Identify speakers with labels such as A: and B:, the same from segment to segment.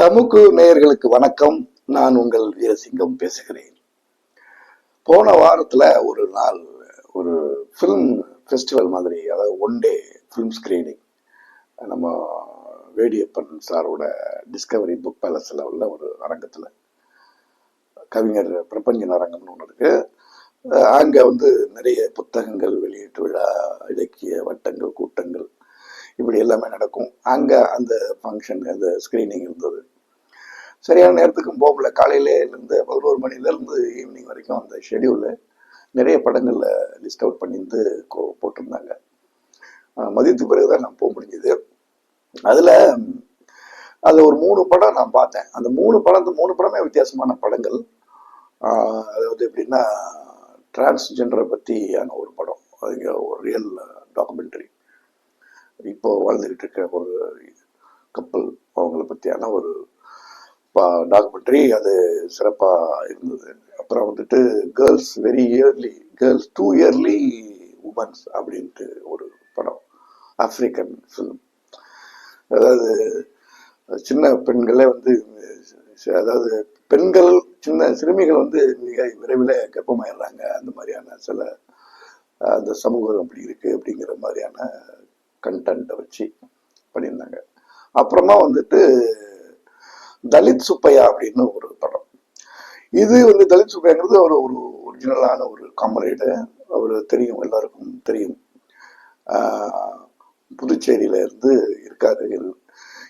A: தமுக்கு நேயர்களுக்கு வணக்கம். நான் உங்கள் வீரசிங்கம் பேசுகிறேன். போன வாரத்துல ஒரு நாள் ஒரு ஃபிலிம் ஃபெஸ்டிவல் மாதிரி அதாவது ஒன் டே ஃபிலிம் ஸ்கிரீனிங் நம்ம வேடியப்பன் சாரோட டிஸ்கவரி புக் பேலஸில் உள்ள ஒரு அரங்கத்தில். கவிஞர் பிரபஞ்சன் அரங்கம்னு ஒன்று இருக்குது அங்கே வந்து நிறைய புத்தகங்கள் வெளியீட்டு விழா இலக்கிய வட்டங்கள் கூட்டங்கள் இப்படி எல்லாமே நடக்கும். அங்க அந்த ஃபங்க்ஷன் அந்த ஸ்கிரீனிங் இருந்தது. சரியான நேரத்துக்கும் போகல. காலையில இருந்து பதினோரு மணில இருந்து ஈவினிங் வரைக்கும் அந்த ஷெடியூல்ல நிறைய படங்கள்ல லிஸ்ட் அவுட் பண்ணியிருந்து கோ- போட்டிருந்தாங்க. மதியத்துக்கு மதியத்துக்கு பிறகுதான் நான் போக முடிஞ்சது. அதுல அதில் ஒரு மூணு படம் நான் பார்த்தேன். அந்த மூணு படம் மூணு படமே வித்தியாசமான படங்கள். அதாவது எப்படின்னா டிரான்ஸ்ஜெண்டரை பற்றியான ஒரு படம். அதுங்க ஒரு ரியல் டாக்குமெண்ட்ரி இப்போ வாழ்ந்துகிட்டு இருக்க ஒரு கப்பல் அவங்கள பற்றியான ஒரு டாக்குமெண்ட்ரி அது சிறப்பாக இருந்தது. அப்புறம் வந்துட்டு girls very early girls too early women's அப்படின்ட்டு ஒரு படம் ஆப்ரிக்கன் ஃபிலிம் அதாவது சின்ன பெண்களே வந்து அதாவது பெண்கள் சின்ன சிறுமிகள் வந்து மிக விரைவில் கர்ப்பமாயிடுறாங்க. அந்த மாதிரியான சில அந்த சமூகம் அப்படி இருக்கு அப்படிங்கிற மாதிரியான கண்டென்ட்டை வச்சு பண்ணியிருந்தாங்க. அப்புறமா வந்துட்டு தலித் சுப்பையா அப்படின்னு ஒரு படம். இது வந்து தலித் சுப்பையாங்கிறது அவர் ஒரு ஒரிஜினலான ஒரு காமரேடு. அவர் தெரியும் எல்லாருக்கும் தெரியும். புதுச்சேரியில இருந்து இருக்காரு.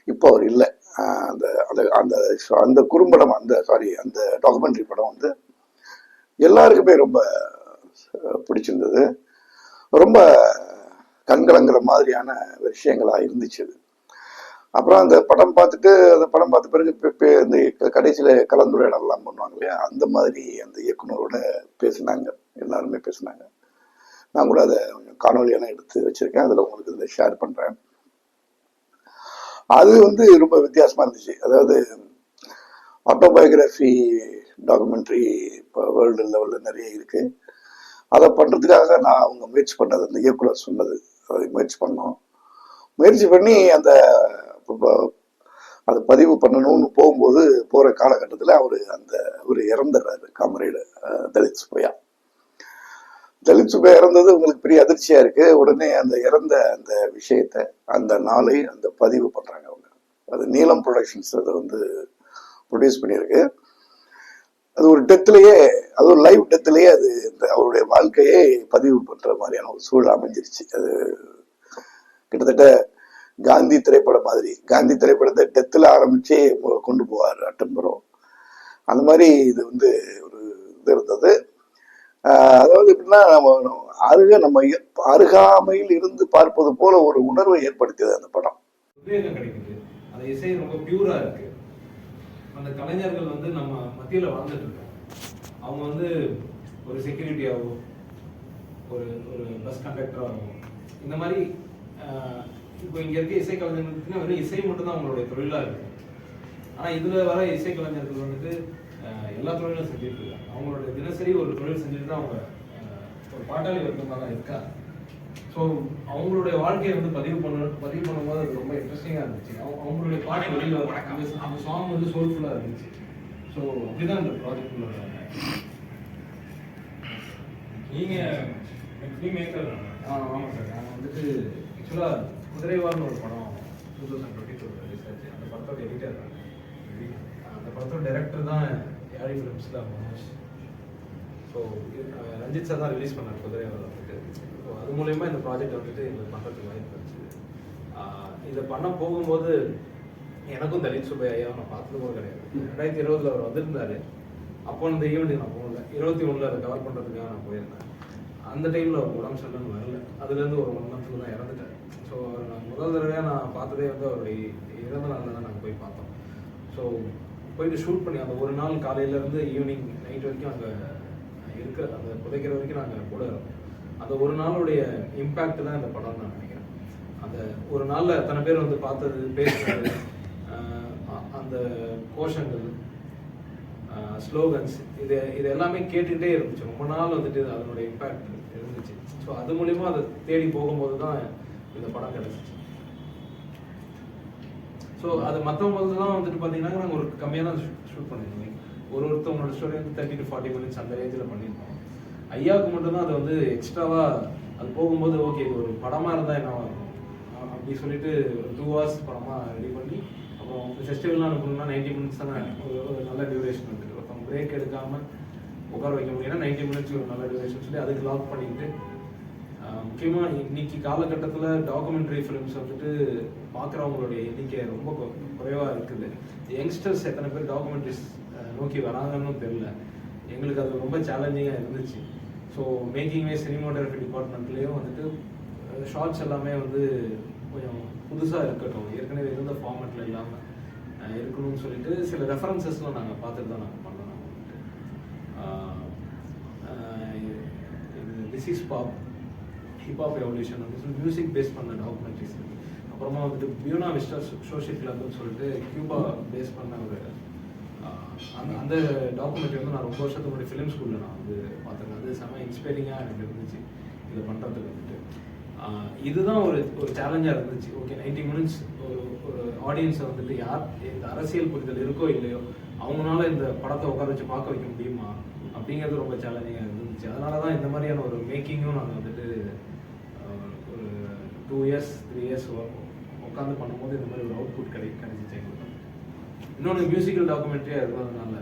A: இப்போ அவர் இல்லை. அந்த அந்த அந்த அந்த குறும்படம் அந்த சாரி அந்த டாக்குமெண்ட்ரி படம் வந்து எல்லாருக்குமே ரொம்ப பிடிச்சிருந்தது. ரொம்ப கண்கலங்கிற மாதிரியான விஷயங்களாக இருந்துச்சு. அப்புறம் அந்த படம் பார்த்துட்டு அந்த படம் பார்த்த பிறகு இந்த கடைசியில் கலந்துரையாடலாம் பண்ணுவாங்க இல்லையா? அந்த மாதிரி அந்த இயக்குனரோட பேசினாங்க. எல்லாருமே பேசினாங்க. நான் கூட அதை காணொலியெல்லாம் எடுத்து வச்சிருக்கேன். அதில் உங்களுக்கு இதில் ஷேர் பண்ணுறேன் அது வந்து ரொம்ப வித்தியாசமா இருந்துச்சு. அதாவது ஆட்டோபயோகிராஃபி டாக்குமெண்ட்ரி இப்போ வேர்ல்டு லெவலில் நிறைய இருக்கு. அதை பண்ணுறதுக்காக நான் அவங்க முயற்சி பண்ணது அந்த இயக்குனர் சொன்னது அதை முயற்சி பண்ணோம். முயற்சி பண்ணி அந்த இப்போ அதை பதிவு பண்ணணும்னு போகும்போது போகிற காலகட்டத்தில் அவர் அந்த அவர் இறந்துடுறாரு காமரேடு தலித் சுப்பையா. தலித் சுப்பையா இறந்தது உங்களுக்கு பெரிய அதிர்ச்சியாக இருக்குது உடனே அந்த இறந்த அந்த விஷயத்தை அந்த நாளை அந்த பதிவு பண்ணுறாங்க அவங்க. அது நீலம் ப்ரொடக்ஷன்ஸ் அதை வந்து ப்ரொடியூஸ் பண்ணியிருக்கு. அது ஒரு டெத்துலயே அது ஒரு லைவ் டெத்துலயே அது இந்த அவருடைய வாழ்க்கையை பதிவு பண்ற மாதிரியான ஒரு சூழல் அமைஞ்சிருச்சு. அது கிட்டத்தட்ட காந்தி திரைப்படம் மாதிரி. காந்தி திரைப்படத்தை டெத்தில் ஆரம்பிச்சு கொண்டு போவார் அட்டம்பரம். அந்த மாதிரி இது வந்து ஒரு இது இருந்தது. அதாவது எப்படின்னா நம்ம அருக நம்ம அருகாமையில் இருந்து பார்ப்பது போல ஒரு உணர்வை ஏற்படுத்தியது அந்த படம்.
B: அந்த இசை ரொம்ப பியூரா இருக்கு. அந்த கலைஞர்கள் வந்து நம்ம மத்தியில் வாழ்ந்துட்டு இருக்காங்க. அவங்க வந்து ஒரு செக்யூரிட்டியாகவோ ஒரு ஒரு பஸ் கண்டக்டராகவோ இந்த மாதிரி இப்போ இங்கே இருக்க இசை கலைஞர்களுக்குன்னா வெறும் இசை மட்டும்தான் அவங்களுடைய தொழிலாக இருக்கு. ஆனால் இதில் வர இசை கலைஞர்கள் வந்துட்டு எல்லா தொழிலும் செஞ்சுட்டு இருக்காங்க. அவங்களுடைய தினசரி ஒரு தொழில் செஞ்சுட்டு தான் அவங்க ஒரு பாட்டாளி வர்க்கமாக தான் இருக்காங்க. ஸோ அவங்களுடைய வாழ்க்கையை வந்து பதிவு பண்ண பதிவு பண்ணும்போது அது ரொம்ப இன்ட்ரெஸ்டிங்காக இருந்துச்சு. அவங்க- அவங்களுடைய பாட்டு வெளியில் அந்த சாங் வந்து சோல்ஃபுல்லாக இருந்துச்சு. ஸோ அப்படிதான் இந்த ப்ராஜெக்ட்
C: நீங்க ஃபிலிம் மேக்கர்
B: ஆ ஆமாம் சார் நான் வந்துட்டு ஆக்சுவலாக குதிரைவால்னு ஒரு படம் two thousand twenty two release ஆச்சு. அந்த படத்தோட எடிட்டர் அந்த படத்தோட டைரக்டர் தான் யாழி ஃபிலிம்ஸில் மனோஜ். ஸோ ரஞ்சித் சார் தான் ரிலீஸ் பண்ணார் குதிரைவால் வந்துட்டு ஸோ அது மூலயமா இந்த ப்ராஜெக்ட் வந்துட்டு எங்களுக்கு பண்ணுறதுக்கு வாய்ப்பு இருந்துச்சு இதை பண்ண போகும்போது எனக்கும் தலித் சுப்பையா ஐயா நான் பார்த்தது கூட கிடையாது. ரெண்டாயிரத்தி இருபதுல அவர் வந்திருந்தாரு. அப்போ அந்த ஈவெண்ட்டுக்கு நான் போகல. இருபத்தி ஒண்ணுல அதை கவர் பண்ணுறதுக்காக நான் போயிருந்தேன். அந்த டைமில் அவர் உடம்பு சரியில்லைன்னு வரல. அதுலேருந்து ஒரு ஒன் மந்த்தில் தான் இறந்துட்டார் ஸோ நான் முதல் தடவையாக நான் பார்த்ததே வந்து அவருடைய இறந்த நாளில் தான் நாங்கள் போய் பார்த்தோம். ஸோ போயிட்டு ஷூட் பண்ணி அந்த ஒரு நாள் காலையிலேருந்து ஈவினிங் நைட் வரைக்கும் அங்கே இருக்க. அந்த புதைக்கிற வரைக்கும் நாங்கள் கூட அந்த ஒரு நாளுடைய இம்பேக்ட் தான் இந்த படம் நான் நினைக்கிறேன். அந்த ஒரு நாளில் அத்தனை பேர் வந்து பார்த்தது பேசுறது அந்த கோஷங்கள் ஸ்லோகன்ஸ் இது இது எல்லாமே கேட்டுகிட்டே இருந்துச்சு. ரொம்ப நாள் வந்துட்டு அதனுடைய இம்பேக்ட் இருந்துச்சு. ஸோ அது மூலிமா அதை தேடி போகும்போது தான் இந்த படம் கிடச்சிச்சு. ஸோ அது மற்றவங்களுக்குலாம் வந்துட்டு பார்த்தீங்கன்னா நாங்கள் ஒரு கம்மியாக தான் ஷூட் பண்ணியிருந்தோம். ஒரு ஒருத்தவங்களோட ஸ்டோரி வந்து தேர்ட்டி டு ஃபார்ட்டி மினிட்ஸ் அந்த ரேஞ்சில் பண்ணியிருக்கோம் ஐயாவுக்கு மட்டும்தான் அது வந்து எக்ஸ்ட்ராவாக அது போகும்போது ஓகே இது ஒரு படமாக இருந்தால் என்னவாக இருக்கும் அப்படின்னு அப்படி சொல்லிட்டு ஒரு டூ ஹவர்ஸ் படமாக ரெடி பண்ணி அப்புறம் ஃபெஸ்டிவல்லாம் அனுப்பணும்னா நைன்டி மினிட்ஸ் தானே? ஒரு ஒரு நல்ல டியூரேஷன் இருக்குது ஒருத்தவங்க பிரேக் எடுக்காமல் உட்கார வைக்க முடியும்னா நைன்டி மினிட்ஸ் ஒரு நல்ல டியூரேஷன் சொல்லி அதுக்கு லாக் பண்ணிட்டு முக்கியமாக இன்னைக்கு காலகட்டத்தில் டாக்குமெண்ட்ரி ஃபிலிம்ஸ் வந்துட்டு பார்க்குறவங்களுடைய எண்ணிக்கை ரொம்ப குறைவாக இருக்குது. யங்ஸ்டர்ஸ் எத்தனை பேர் டாக்குமெண்ட்ரிஸ் நோக்கி வராங்கன்னு தெரில எங்களுக்கு அது ரொம்ப சேலஞ்சிங்காக இருந்துச்சு. ஸோ மேக்கிங் வே சினிமோட்டோகிராஃபி டிபார்ட்மெண்ட்லேயும் வந்துட்டு ஷார்ட்ஸ் எல்லாமே வந்து கொஞ்சம் புதுசாக இருக்கட்டும். ஏற்கனவே இருந்த ஃபார்மெட்டில் இல்லாமல் இருக்கணும்னு சொல்லிட்டு சில ரெஃபரன்சஸ்லாம் நாங்கள் பார்த்துட்டு தான் நாங்கள் பண்ணோம். This is pop hip hop evolution வந்து சொல்லி மியூசிக் பேஸ் பண்ண டாக்குமெண்ட்ரிஸ் அப்புறமா வந்துட்டு பியூனா விஸ்டர் சோஷியல் கிளப்னு சொல்லிட்டு கியூபா பேஸ் பண்ண ஒரு அந்த அந்த டாக்குமெண்ட்ரி வந்து நான் ரொம்ப வருஷத்துக்கு முன்னாடி ஃபிலிம் ஸ்கூலில் நான் வந்து பார்த்துருக்கேன் அது செம்ம இன்ஸ்பைரிங்காக எனக்கு இருந்துச்சு. இதை பண்ணுறதுக்கு வந்துட்டு. இதுதான் ஒரு ஒரு சேலஞ்சாக இருந்துச்சு. ஓகே நைன்டி மினிட்ஸ் ஒரு ஒரு ஆடியன்ஸை வந்துட்டு யார் இந்த அரசியல் புரிதல் இருக்கோ இல்லையோ அவங்களால இந்த படத்தை உட்கார வச்சு பார்க்க வைக்க முடியுமா? அப்படிங்கிறது ரொம்ப சேலஞ்சிங்காக இருந்துச்சு. அதனால தான் இந்த மாதிரியான ஒரு மேக்கிங்கும் நாங்கள் வந்துட்டு ஒரு டூ இயர்ஸ் த்ரீ இயர்ஸ் உட்காந்து பண்ணும்போது இந்த மாதிரி ஒரு அவுட்புட் கிடை கிடைச்சிச்சு எங்களுக்கு. இன்னொன்று மியூசிக்கல் டாக்குமெண்ட்ரியாக இருக்கிறதுனால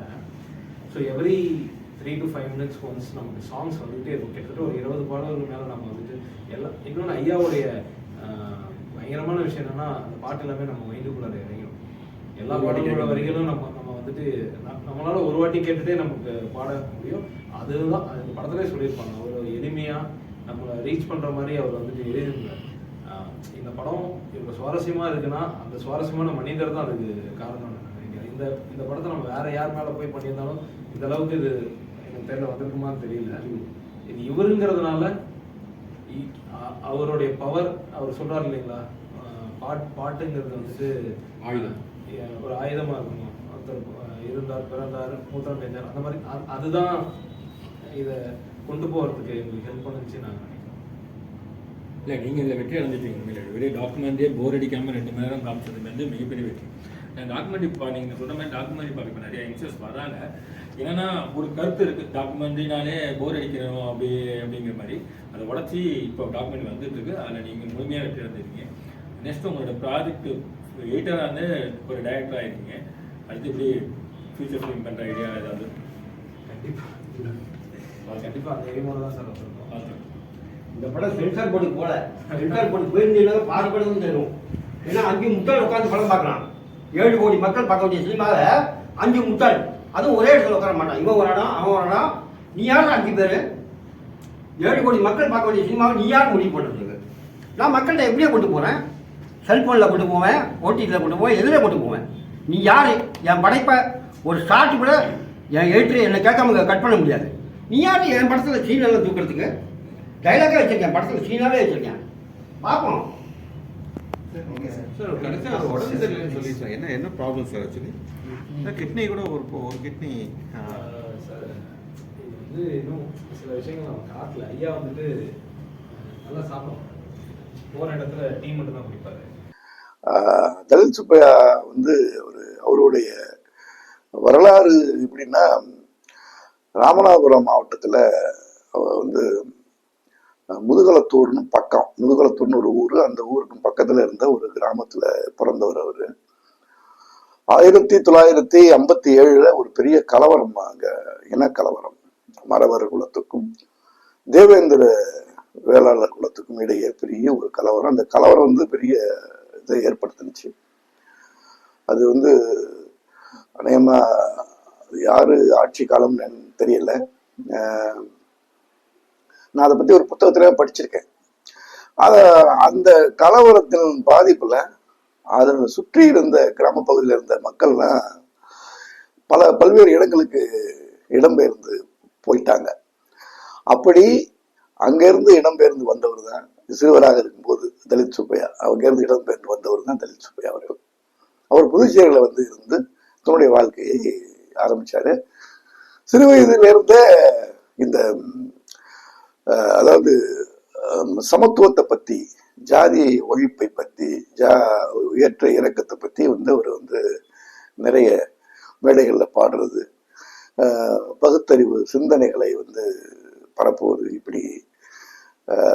B: so every three to five minutes once நமக்கு சாங்ஸ் வந்துகிட்டே இருக்கும். கிட்டத்தட்ட ஒரு இருபது பாடல்கள் மேலே நம்ம வந்துட்டு எல்லாம் இன்னொன்று ஐயாவுடைய பயங்கரமான விஷயம் என்னன்னா அந்த பாட்டு எல்லாமே நம்ம மைண்டுக்குள்ளார இறங்கிடும் எல்லா பாடல்களோட வரிகளும் நம்ம நம்ம வந்துட்டு நம்மளால ஒரு வாட்டி கேட்டுட்டே நமக்கு பாட முடியும். அதுதான் அது இந்த படத்திலே சொல்லியிருப்பாங்க. ஒரு எளிமையா நம்மளை ரீச் பண்ற மாதிரி அவர் வந்துட்டு எழுதியிருந்தார். இந்த படம் இவ்வளோ சுவாரஸ்யமா இருக்குன்னா அந்த சுவாரஸ்யமான மனிதர் தான் அதுக்கு காரணம். இந்த இந்த படத்தை நம்ம வேற யார் மேல போய் பண்ணியிருந்தாலும் இந்த அளவுக்கு இது எனக்கு தெரியல வந்திருக்குமான்னு தெரியல. இது இவருங்கிறதுனால அவருடைய பவர் அவர் சொல்றாரு இல்லைங்களா? பாட் பாட்டுங்கிறது வந்துட்டு
C: ஆயுதம்.
B: ஒரு ஆயுதமா இருக்கணும். ஒருத்தர் இருந்தார் பிறந்தார் மூத்தம் பெஞ்சார் அந்த மாதிரி அதுதான் இதை கொண்டு போறதுக்கு எங்களுக்கு ஹெல்ப் பண்ணுச்சு நான் நினைக்கிறேன்.
C: இல்லை நீங்கள் இதில் வெற்றி அடைஞ்சிட்டீங்க. உண்மையிலே. வெளியே டாக்குமெண்ட்ரியே போர் அடிக்காமல் ரெண்டு மணி நேரம் காமிச்சது வந்து மிகப்பெரிய வெற்றி. டாக்குமெண்ட்ரி பா நீங்கள் சொல்கிற மாதிரி டாக்குமெண்ட்ரி பார்க்க இப்போ நிறைய யங்ஸ்டர்ஸ் வராங்க. என்னன்னா ஒரு கருத்து இருக்குது டாக்குமெண்ட்ரினாலே போர் அடிக்கணும் அப்படி அப்படிங்கிற மாதிரி. அதை உடச்சி இப்போ டாக்குமெண்ட்ரி வந்துட்டு இருக்கு. அதில் நீங்கள் முழுமையாக வெற்றி அடைஞ்சிருக்கீங்க நெக்ஸ்ட் உங்களோட ப்ராஜெக்ட் எயிட்டராக வந்து ஒரு டைரக்டர் ஆயிருக்கீங்க அடுத்து இப்படி ஃபியூச்சர் ஃபிலிம் பண்ணுற ஐடியா ஏதாவது?
B: கண்டிப்பா. கண்டிப்பா. அந்த எய்மோட தான் சார்
C: பார்த்துருக்கோம்
D: இந்த படம் சென்சார் போர்டுக்கு போல. சென்சார் போர்டு போயிருந்தீங்கன்னா தான் தரும் ஏன்னா அஞ்சு முட்டாள் உட்காந்து படம் பார்க்கலாம். ஏழு கோடி மக்கள் பார்க்கக்கூடிய வேண்டிய சினிமாவை அஞ்சு முட்டாள். அதுவும் ஒரே இடத்துல உட்கார மாட்டான். இவன் ஒரு இடம் அவன் ஒரு இடம் நீ யார் அஞ்சு பேர்? ஏழு கோடி மக்கள் பார்க்க வேண்டிய சினிமாவை நீ யார் முடிவு பண்ணுறதுக்கு நான் மக்கள்கிட்ட எப்படியே கொண்டு போகிறேன் செல்ஃபோனில் கொண்டு போவேன் ஓடிடியில் கொண்டு போவேன் எதில் கொண்டு போவேன். நீ யார்? என் படைப்பை ஒரு ஷார்ட் கூட என் எழுத்து என்னை கேட்காம கட் பண்ண முடியாது. நீ யார் என் படத்தில் சீனெல்லாம் தூக்கிறதுக்கு? டைலாக்கே வச்சிருக்கேன் படத்தில் சீனாவே வச்சிருக்கேன். பார்ப்போம்.
E: சார் கடைசியாக அவர் உடம்பு சரியில்லைன்னு சொல்லியிருந்தாங்க என்ன என்ன ப்ராப்ளம் சார் ஆக்சுவலி கிட்னி கூட ஒரு ஒரு கிட்னி
B: சார் இது வந்து இன்னும் சில விஷயங்கள் நம்ம காட்டல. ஐயா வந்துட்டு நல்லா சாப்பிடுவாங்க போற இடத்துல டீ மட்டும் தான் குடிப்பாரு
A: தலித் சுப்பையா வந்து ஒரு அவருடைய வரலாறு எப்படின்னா ராமநாதபுரம் மாவட்டத்தில் வந்து அஹ், முதுகலத்தூர்னு பக்கம் முதுகலத்தூர்னு ஒரு ஊர் அந்த ஊருக்கு பக்கத்தில் இருந்த ஒரு கிராமத்தில் பிறந்தவர் அவர். ஆயிரத்தி தொள்ளாயிரத்தி ஐம்பத்தி ஏழில் ஒரு பெரிய கலவரம் அங்கே இனக்கலவரம். மரவர் குலத்துக்கும் தேவேந்திர வேளாளர் குலத்துக்கும் இடையே பெரிய ஒரு கலவரம். அந்த கலவரம் வந்து பெரிய இதை ஏற்படுத்துனுச்சு. அது வந்து அநேகமாக யாரு ஆட்சி காலம்னு தெரியல. நான் அதை பத்தி ஒரு புத்தகத்துல படிச்சிருக்கேன். அத அந்த கலவரத்தின் பாதிப்புல அதை சுற்றி இருந்த கிராமப்பகுதியில் இருந்த மக்கள்லாம் பல பல்வேறு இடங்களுக்கு இடம்பெயர்ந்து போயிட்டாங்க. அப்படி அங்கிருந்து இடம்பெயர்ந்து வந்தவர் தான் சிறுவராக இருக்கும்போது தலித் சுப்பையா. அங்கிருந்து இடம்பெயர்ந்து வந்தவர் தான் தலித் சுப்பையா அவர்கள். அவர் புதுச்சேரியில் வந்து இருந்து தன்னுடைய வாழ்க்கையை ஆரம்பிச்சாரு. சிறு வயதிலிருந்தே இந்த அதாவது சமத்துவத்தை பத்தி ஜாதி ஒழிப்பை பற்றி ஜா ஏற்ற இறக்கத்தை பற்றி வந்து அவர் வந்து நிறைய மேடைகளில் பாடுறது. பகுத்தறிவு சிந்தனைகளை வந்து பரப்புவது இப்படி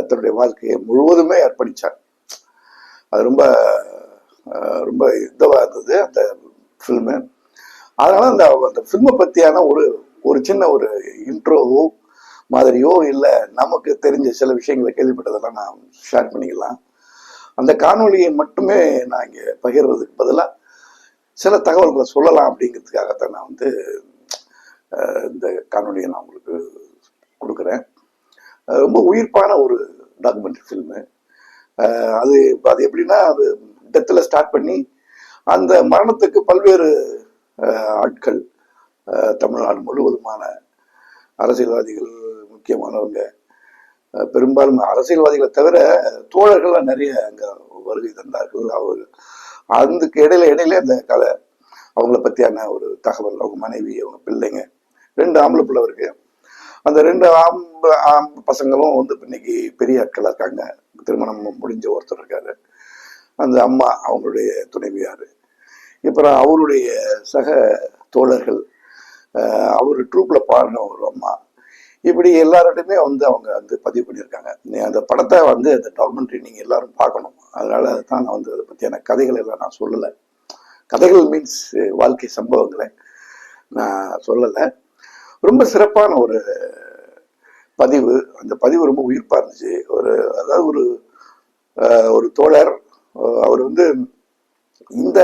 A: தன்னுடைய வாழ்க்கையை முழுவதுமே அர்ப்பணித்தார் அது ரொம்ப ரொம்ப இதுவாக இருந்தது அந்த ஃபில்மு அதனால அந்த அந்த ஃபில்மை பற்றியான ஒரு ஒரு சின்ன ஒரு இன்ட்ரோவோ மாதிரியோ இல்லை நமக்கு தெரிஞ்ச சில விஷயங்களை கேள்விப்பட்டதெல்லாம் நான் ஷேர் பண்ணிக்கலாம். அந்த காணொலியை மட்டுமே நான் இங்கே பகிர்றதுக்கு பதிலாக சில தகவல்களை சொல்லலாம் அப்படிங்கிறதுக்காகத்தான் நான் வந்து இந்த காணொலியை நான் உங்களுக்கு கொடுக்குறேன். ரொம்ப உயிர்ப்பான ஒரு டாக்குமெண்ட்ரி ஃபில்மு அது அது எப்படின்னா அது டெத்தில் ஸ்டார்ட் பண்ணி அந்த மரணத்துக்கு பல்வேறு ஆட்கள் தமிழ்நாடு முழுவதுமான அரசியல்வாதிகள் முக்கியமானவங்க. பெரும்பாலும் அரசியல்வாதிகளை தவிர தோழர்கள்லாம் நிறைய அங்கே வருகை தந்தார்கள் அவர் அதுக்கு இடையில இடையில அந்த கலை அவங்கள பற்றியான ஒரு தகவல் அவங்க மனைவி அவங்க பிள்ளைங்க ரெண்டு ஆம்பளை பிள்ளை இருக்கு. அந்த ரெண்டு ஆம்பளை ஆம் பசங்களும் வந்து இன்னைக்கு பெரிய ஆட்களாக இருக்காங்க. திருமணம் முடிஞ்ச ஒருத்தர் இருக்காரு. அந்த அம்மா அவங்களுடைய துணைவியார். அப்புறம் அவருடைய சக தோழர்கள் அஹ், அவர் ட்ரூப்பில் பாடின ஒரு அம்மா. இப்படி எல்லார்கிட்டையுமே வந்து அவங்க வந்து பதிவு பண்ணியிருக்காங்க. நீ அந்த படத்தை வந்து அந்த டாக்குமெண்ட்ரி நீங்கள் எல்லாரும் பார்க்கணும். அதனால தான் நான் வந்து அதை பற்றியான கதைகள் எல்லாம் நான் சொல்லலை. கதைகள் மீன்ஸ் வாழ்க்கை சம்பவங்களை நான் சொல்லலை. ரொம்ப சிறப்பான ஒரு பதிவு. அந்த பதிவு ரொம்ப உயிர்ப்பாக இருந்துச்சு. ஒரு அதாவது ஒரு ஒரு தோழர் அவர் வந்து இந்த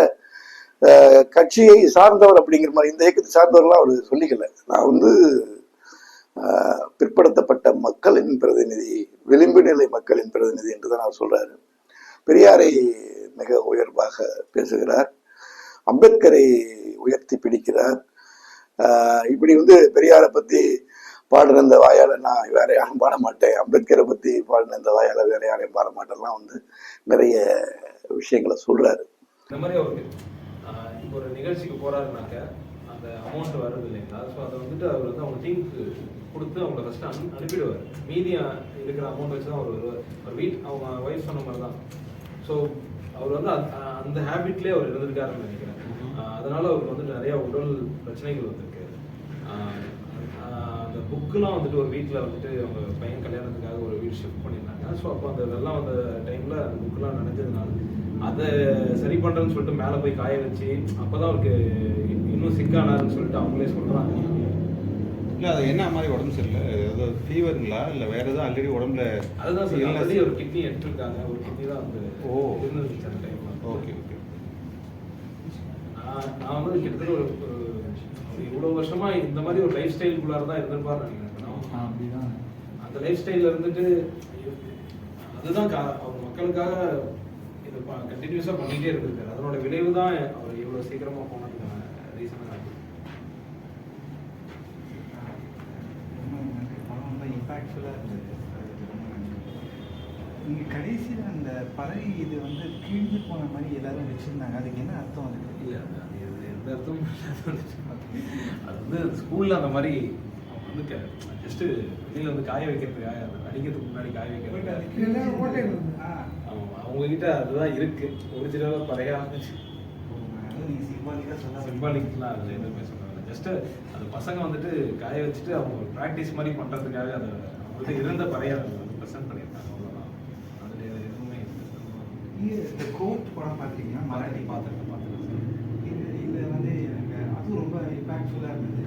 A: கட்சியை சார்ந்தவர் அப்படிங்கிற மாதிரி இந்த இயக்கத்தை சார்ந்தவர்லாம் அவர் சொல்லிக்கல. நான் வந்து பிற்படுத்தப்பட்ட மக்களின் பிரதிநிதி விளிம்பு நிலை மக்களின் பிரதிநிதி என்று தான் அவர் சொல்றாரு. பெரியாரை மிக உயர்வாக பேசுகிறார். அம்பேத்கரை உயர்த்தி பிடிக்கிறார். ஆஹ் இப்படி வந்து பெரியாரை பத்தி பாடுற இந்த வாயால நான் வேற யாரும் பாட மாட்டேன். அம்பேத்கரை பத்தி பாடின இந்த வாயால வேற யாரையும் பாட மாட்டேன்லாம் வந்து நிறைய விஷயங்களை சொல்றாரு.
B: இந்த மாதிரி ஒரு நிகழ்ச்சிக்கு போறாருனாக்க அந்த அமௌண்ட் வருது இல்லைங்களா? ஸோ அதை வந்துட்டு அவர் வந்து அவங்க டீமுக்கு கொடுத்து அவங்கள ஃபஸ்ட்டு அனு அனுப்பிடுவார். மீதி இருக்கிற அமௌண்ட் வச்சு தான் அவர் வருவார். அவர் வீட் அவங்க ஒய்ஃப் சொன்ன மாதிரி தான். ஸோ அவர் வந்து அந்த- அந்த ஹேபிட்லேயே அவர் இருந்திருக்காருன்னு நினைக்கிறேன். அதனால அவருக்கு வந்துட்டு நிறைய உடல் பிரச்சனைகள் வந்திருக்கு. அந்த புக்குலாம் வந்துட்டு ஒரு வீட்டில் வந்துட்டு அவங்க பையன் கல்யாணத்துக்காக ஒரு வீடு ஷிஃப்ட் பண்ணியிருந்தாங்க. ஸோ அப்போ அந்த வெள்ளம் வந்த டைமில் அந்த புக்கெலாம் நனைஞ்சதுனால அதை சரி பண்ணுறேன்னு சொல்லிட்டு மேலே போய் காய வச்சு அப்போ தான் அவருக்கு இன்னும் சிக்கானாருன்னு சொல்லிட்டு அவங்களே சொல்கிறாங்க
E: இல்லை அது என்ன மாதிரி உடம்பு சரியில்லை? ஏதாவது ஃபீவருங்களா இல்லை வேற ஏதாவது ஆல்ரெடி உடம்புல
B: அதுதான் சார்? ஆல்ரெடி ஒரு கிட்னி எடுத்துருக்காங்க. ஒரு கிட்னி தான் வந்து
E: ஓ.
B: இருந்துச்சு அந்த டைமில்
E: ஓகே ஓகே.
B: நான் நான் வந்து கிட்டத்தட்ட ஒரு இவ்வளோ வருஷமா இந்த மாதிரி ஒரு லைஃப் ஸ்டைலுக்குள்ளார தான் இருந்திருப்பாருன்னு நினைக்கிறேன். நான்.
F: அப்படிதான்.
B: அந்த லைஃப் ஸ்டைலில் இருந்துட்டு அதுதான் கா- அவர் மக்களுக்காக இதை கண்டினியூஸாக பண்ணிகிட்டே இருந்திருக்காரு. அதனோட விளைவு தான் அவர் இவ்வளோ சீக்கிரமாக போனதுக்கான ரீசனாக இருக்கு
F: ரொம்ப நன்றி படம் ரொம்ப இம்பாக்ட்ஃபுல்லாக இருந்தது அதுக்கு ரொம்ப நன்றி இங்கே கடைசியில் அந்த பறவை இது வந்து கிழிஞ்சு போன மாதிரி எல்லாரும் வச்சுருந்தாங்க. அதுக்கு என்ன அர்த்தம் அதுக்கு?
B: இல்லை அது எந்த அர்த்தமும். அது வந்து ஸ்கூலில் அந்த மாதிரி வந்து ஜஸ்ட்டு வெளியில் வந்து காய வைக்கிறதுக்காக அடிக்கிறதுக்கு முன்னாடி காய வைக்கிறதுக்காக
F: ஆ.
B: ஆமா, அவங்க கிட்ட அதுதான் இருக்கு. ஒரிஜினலாக
F: நீங்கள் சிம்பாலிக்காக சொன்னால்
B: சிம்பாலிக்லாம் அதில் எதுவுமே சொன்னாங்க ஜஸ்ட் அது பசங்க வந்துட்டு காய வச்சுட்டு அவங்க ப்ராக்டிஸ் மாதிரி பண்ணுறதுக்காக அதை அவங்கள்ட்ட இருந்த பறையா அதை வந்து ப்ரெசென்ட் பண்ணியிருக்காங்க அவ்வளோதான் அதில் எதுவுமே
F: இந்த கோர்ட் படம் பார்த்தீங்கன்னா மராட்டி
B: பார்த்துருக்கேன் பார்த்துருக்கேன்
F: இது இதில் வந்து எனக்கு அதுவும் ரொம்ப இம்பாக்ட்ஃபுல்லாக இருந்தது.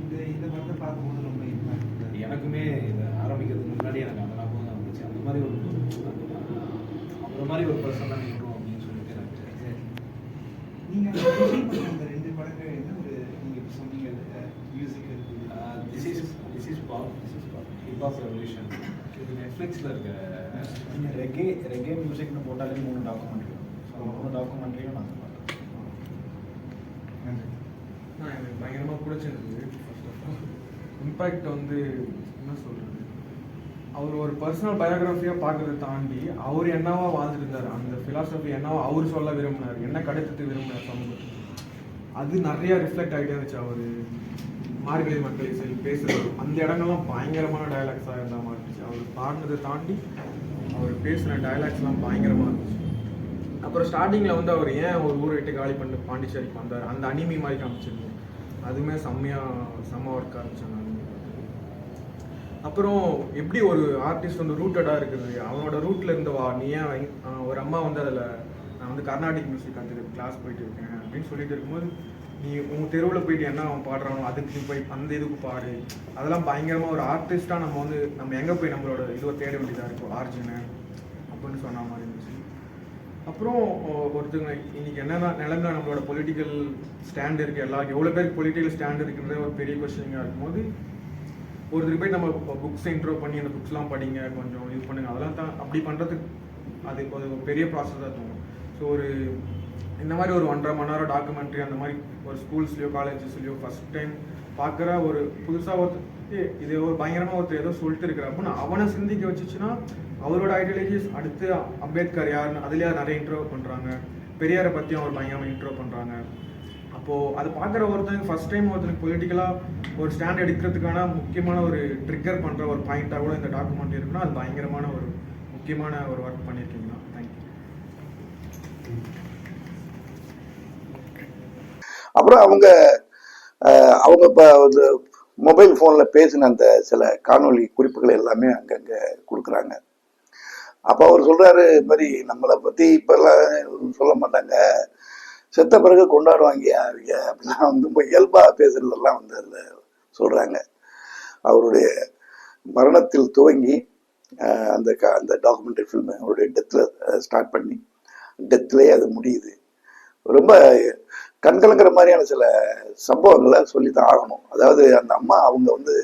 F: இந்த இந்த படத்தை பார்க்கும்போது ரொம்ப இம்பாக்ட்ஃபுல்லாக
B: எனக்குமே இதை ஆரம்பிக்கிறதுக்கு முன்னாடி எனக்கு அந்த ஞாபகம் தான் வந்துச்சு. அந்த மாதிரி ஒரு அந்த மாதிரி ஒரு பர்சன் தான் இருக்கணும் அப்படின்னு சொல்லிட்டு எனக்கு
F: நீங்கள் அந்த ரெண்டு படங்கள் என்ன ஒரு நீங்கள் சொன்னீங்க மியூசிக் இருக்குது
B: this is this is pop this is hip hop revolution இது நெட்ஃப்ளிக்ஸில் இருக்க
G: நீங்கள் ரெகே ரெகே மியூசிக்னு போட்டாலே மூணு டாக்குமெண்ட்ரி ஸோ மூணு டாக்குமெண்ட்ரியும்
H: நான் எனக்கு பயங்கரமாக பிடிச்சிருந்தது ஃபர்ஸ்ட் ஆஃப் ஆல் இம்பேக்ட் வந்து என்ன சொல்கிறது அவர் ஒரு பர்சனல் பயோகிராஃபியாக பார்க்கறத தாண்டி அவர் என்னவா வாழ்ந்துருந்தார் அந்த ஃபிலாசபி என்னவா அவர் சொல்ல விரும்பினார் என்ன கடத்துட்டு விரும்பினார் சமூகத்துக்கு. அது நிறைய ரிஃப்ளெக்ட் ஆகிட்டே இருந்துச்சு அவர். மார்கழி மக்களை இசை பேசுறது. அந்த இடங்கள்லாம் பயங்கரமான டயலாக்ஸாக இருந்த மாதிரி இருந்துச்சு. அவர் பாடினதை தாண்டி அவர் பேசுகிற டயலாக்ஸ்லாம் பயங்கரமாக இருந்துச்சு. அப்புறம் ஸ்டார்டிங்கில் வந்து அவர் ஏன் ஒரு ஊரை விட்டு காலி பண்ணி பாண்டிச்சேரிக்கு வந்தார்? அந்த அனிமி மாதிரி காமிச்சிருந்தோம் அதுவுமே செம்மையாக செம்ம ஒர்க் ஆரம்பிச்சாங்க அப்புறம் எப்படி ஒரு ஆர்டிஸ்ட் வந்து ரூட்டடாக இருக்குது அவனோட ரூட்டில் இருந்து வா நீ ஏன் ஒரு அம்மா வந்து அதில் நான் வந்து கர்நாடிக் மியூசிக் கற்றுக்கு கிளாஸ் போயிட்டு இருக்கேன் அப்படின்னு சொல்லிட்டு இருக்கும்போது நீ உங்கள் தெருவில் போயிட்டு என்ன அவன் பாடுறானோ அதுக்கு நீ போய் அந்த இதுக்கு பாடு. அதெல்லாம் பயங்கரமாக ஒரு ஆர்டிஸ்ட்டாக நம்ம வந்து நம்ம எங்கே போய் நம்மளோட இதுவை தேட வேண்டியதாக இருக்கும் ஆர்ஜினு அப்படின்னு சொன்ன மாதிரி இருந்துச்சு. அப்புறம் ஒருத்தங்க இன்னைக்கு என்னென்ன நிலைமையில நம்மளோட பொலிட்டிக்கல் ஸ்டாண்ட் இருக்குது எல்லா எவ்வளோ பேருக்கு பொலிட்டிக்கல் ஸ்டாண்ட் இருக்குன்றதே ஒரு பெரிய கொஸ்டினிங்காக இருக்கும்போது ஒருத்தருக்கு போய் நம்ம புக்ஸ் இன்ட்ரோ பண்ணி அந்த புக்ஸ்லாம் படிங்க கொஞ்சம் இது பண்ணுங்க. அதெல்லாம் தான் அப்படி பண்ணுறதுக்கு அது ஒரு பெரிய ப்ராசஸாக தோணும். ஸோ ஒரு இந்த மாதிரி ஒரு ஒன்றரை மணி நேரம் டாக்குமெண்ட்ரி அந்த மாதிரி ஒரு ஸ்கூல்ஸ்லையோ காலேஜஸ்லையோ ஃபஸ்ட் டைம் பார்க்குற ஒரு புதுசாக ஒருத்தர் இது ஒரு பயங்கரமாக ஒருத்தர் ஏதோ சொல்லிட்டு இருக்கிறப்போ அவனை சிந்திக்க வச்சுச்சுன்னா அவரோட ஐடியாலஜிஸ் அடுத்து அம்பேத்கர் யாருன்னு அதுலேயே நிறைய இன்ட்ரோ பண்ணுறாங்க பெரியாரை பற்றியும் அவர் பயங்கரமாக இன்ட்ரோ பண்ணுறாங்க அப்போது அது பார்க்குற ஒருத்தங்க ஃபஸ்ட் டைம் ஒருத்தனுக்கு பொலிட்டிக்கலாக ஒரு ஸ்டாண்ட் எடுக்கிறதுக்கான முக்கியமான ஒரு ட்ரிக்கர் பண்ணுற ஒரு பாயிண்ட்டாக கூட இந்த டாக்குமெண்ட் இருக்குன்னா அது பயங்கரமான ஒரு முக்கியமான ஒரு ஒர்க் பண்ணியிருக்கீங்களா தேங்க்யூ
A: அப்புறம் அவங்க அவங்க இப்போ வந்து மொபைல் ஃபோனில் பேசின அந்த சில காணொளி குறிப்புகள் எல்லாமே அங்கங்கே கொடுக்குறாங்க. அப்போ அவர் சொல்கிறாரு இது மாதிரி நம்மளை பற்றி இப்போல்லாம் சொல்ல மாட்டாங்க. செத்த பிறகு கொண்டாடுவாங்க அவங்க அப்படிலாம் வந்து ரொம்ப இயல்பாக பேசுகிறதெல்லாம் வந்து அதில் சொல்கிறாங்க அவருடைய மரணத்தில் துவங்கி அந்த க அந்த டாக்குமெண்ட்ரி ஃபில்மு அவருடைய டெத்தில் ஸ்டார்ட் பண்ணி டெத்லேயே அது முடியுது. ரொம்ப கண்கலங்கிற மாதிரியான சில சம்பவங்களை சொல்லித்தான் ஆகணும். அதாவது அந்த அம்மா அவங்க வந்து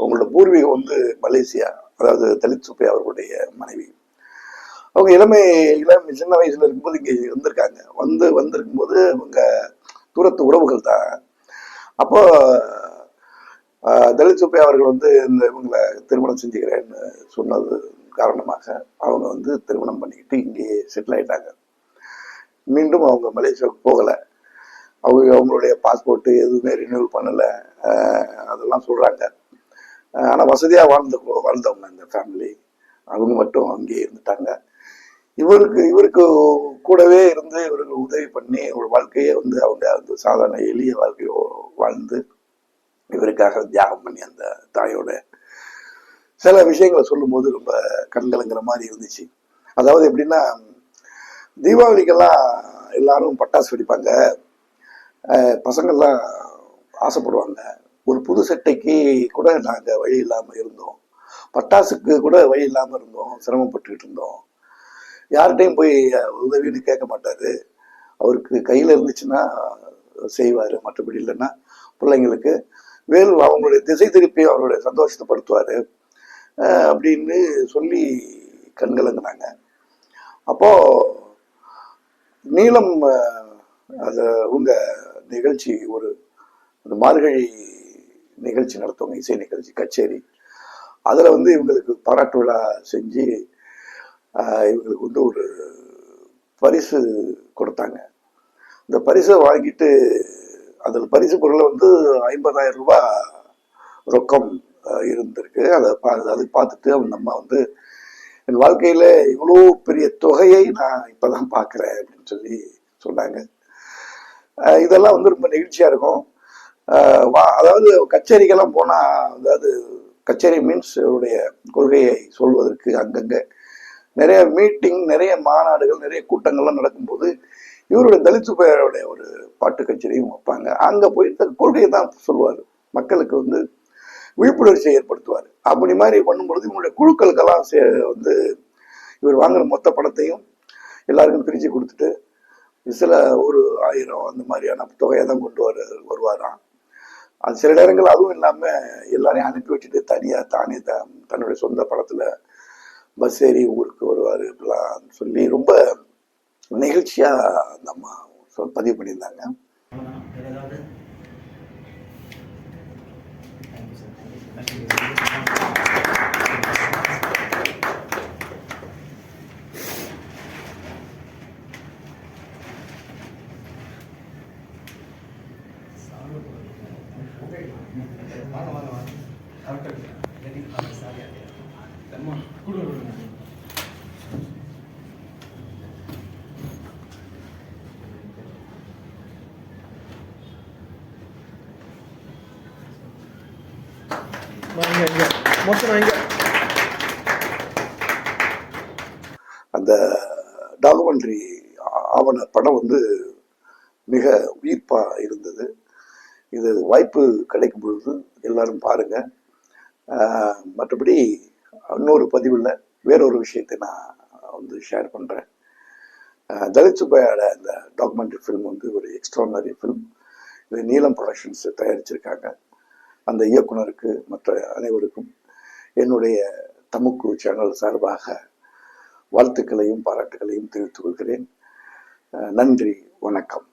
A: அவங்களோட பூர்வீகம் வந்து மலேசியா அதாவது தலித் சுப்பை அவர்களுடைய மனைவி. அவங்க இளமை இளம் சின்ன வயசுல இருக்கும்போது இங்கே வந்திருக்காங்க. வந்து வந்திருக்கும்போது அவங்க தூரத்து உறவுகள் தான். அப்போ தலித் சுப்பை அவர்கள் வந்து இந்த இவங்களை திருமணம் செஞ்சுக்கிறேன்னு சொன்னது காரணமாக அவங்க வந்து திருமணம் பண்ணிக்கிட்டு இங்கேயே செட்டில் ஆயிட்டாங்க. மீண்டும் அவங்க மலேசியாவுக்கு போகலை. அவங்க அவங்களுடைய பாஸ்போர்ட்டு எதுவுமே ரினியூவல் பண்ணலை. அதெல்லாம் சொல்கிறாங்க ஆனால் வசதியாக வாழ்ந்த வாழ்ந்தவங்க இந்த ஃபேமிலி அவங்க மட்டும் அங்கேயே இருந்துட்டாங்க. இவருக்கு இவருக்கு கூடவே இருந்து இவருக்கு உதவி பண்ணி ஒரு வாழ்க்கையை வந்து அவங்க வந்து சாதாரண எளிய வாழ்க்கையோ வாழ்ந்து இவருக்காக தியாகம் பண்ணி அந்த தாயோட சில விஷயங்களை சொல்லும்போது ரொம்ப கண்கலங்கிற மாதிரி இருந்துச்சு. அதாவது எப்படின்னா தீபாவளிக்கெல்லாம் எல்லாரும் பட்டாசு வெடிப்பாங்க. பசங்கள்லாம் ஆசைப்படுவாங்க. ஒரு புது சட்டைக்கு கூட நாங்கள் வழி இல்லாமல் இருந்தோம். பட்டாசுக்கு கூட வழி இல்லாமல் இருந்தோம். சிரமப்பட்டுக்கிட்டு இருந்தோம். யார்கிட்டையும் போய் உதவின்னு கேட்க மாட்டார். அவருக்கு கையில் இருந்துச்சுன்னா செய்வார். மற்றபடி இல்லைன்னா பிள்ளைங்களுக்கு வேல் அவங்களுடைய திசை திருப்பி அவருடைய சந்தோஷத்தை படுத்துவார். அப்படின்னு சொல்லி கண்கலங்கினாங்க. அப்போது நீளம் அது உங்க நிகழ்ச்சி ஒரு அந்த மார்கழி நிகழ்ச்சி நடத்துவாங்க இசை நிகழ்ச்சி கச்சேரி. அதில் வந்து இவங்களுக்கு பாராட்டு விழா செஞ்சு ஆஹ், இவங்களுக்கு வந்து ஒரு பரிசு கொடுத்தாங்க. இந்த பரிசை வாங்கிட்டு அதில் பரிசு பொருளை வந்து ஐம்பதாயிரம் ரூபாய் ரொக்கம் இருந்திருக்கு. அதை பா அதை பார்த்துட்டு அவங்க நம்ம வந்து என் வாழ்க்கையில் இவ்வளோ பெரிய தொகையை நான் இப்போ தான் பார்க்குறேன் அப்படின்னு சொல்லி சொன்னாங்க. இதெல்லாம் வந்து ரொம்ப நெகிழ்ச்சியாக இருக்கும். வா- அதாவது கச்சேரிக்கெல்லாம் போனால் அதாவது கச்சேரி மீன்ஸ் இவருடைய கொள்கையை சொல்வதற்கு அங்கங்கே. நிறைய மீட்டிங் நிறைய மாநாடுகள் நிறைய கூட்டங்கள்லாம் நடக்கும்போது இவருடைய தலித்து சுப்பையருடைய ஒரு பாட்டு கச்சேரியும் வைப்பாங்க. அங்கே போய் கொள்கையை தான் சொல்லுவார். மக்களுக்கு வந்து விழிப்புணர்ச்சியை ஏற்படுத்துவார். அப்படி மாதிரி பண்ணும்பொழுது இவங்களுடைய குழுக்களுக்கெல்லாம் சே வந்து இவர் வாங்குற மொத்த பணத்தையும் எல்லாருக்கும் பிரித்து கொடுத்துட்டு சில ஒரு ஆயிரம் அந்த மாதிரியான தொகையை தான் கொண்டு வர வருவாராம். அது சில நேரங்கள் அதுவும் இல்லாமல் எல்லாரையும் அனுப்பி வச்சுட்டு தனியாக தானே த தன்னுடைய சொந்த படத்தில் பஸ் ஏறி ஊருக்கு வருவார் இப்படிலாம் சொல்லி ரொம்ப நிகழ்ச்சியாக அந்த அம்மா பதிவு பண்ணியிருந்தாங்க
D: அவ்வளவுதான். வேற ஏதாவது வாங்க வாங்க வாங்க
C: அம்மா கூட
H: நான் இங்கே இங்கே மொத்தம் நான் இங்கே
A: அந்த டாக்குமெண்ட்ரி ஆவண படம் வந்து மிக உயிர்ப்பா இருந்தது. இது வாய்ப்பு கிடைக்கும் பொழுது எல்லாரும் பாருங்க. மற்றபடி இன்னொரு பதிவில் வேறொரு விஷயத்தை நான் வந்து ஷேர் பண்ணுறேன் தலித் சுப்பையோட அந்த டாக்குமெண்ட்ரி ஃபிலிம் வந்து ஒரு எக்ஸ்ட்ரானரி ஃபிலிம் இது நீலம் ப்ரொடக்ஷன்ஸ் தயாரிச்சிருக்காங்க. அந்த இயக்குனருக்கு மற்ற அனைவருக்கும் என்னுடைய தமுக்கு சேனல் சார்பாக வாழ்த்துக்களையும் பாராட்டுகளையும் தெரிவித்துக் கொள்கிறேன். நன்றி வணக்கம்.